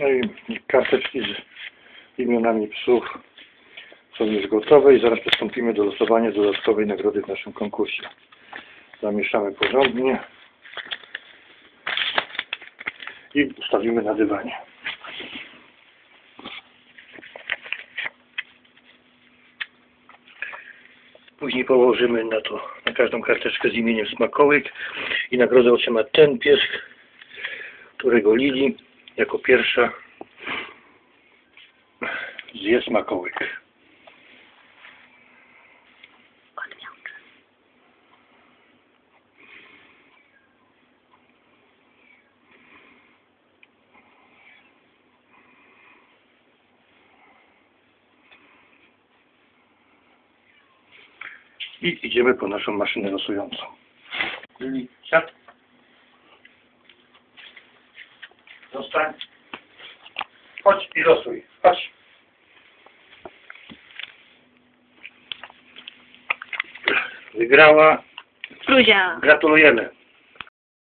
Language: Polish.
No i karteczki z imionami psów są już gotowe i zaraz przystąpimy do losowania dodatkowej nagrody w naszym konkursie. Zamieszamy porządnie i ustawimy na dywanie. Później położymy na to, na każdą karteczkę z imieniem smakołyk i nagrodę otrzyma ten pies, którego Lili jako pierwsza zje smakołyk. I idziemy po naszą maszynę losującą. Lili, siad. Zostań. Chodź i losuj. Chodź. Wygrała. Fruzia. Gratulujemy.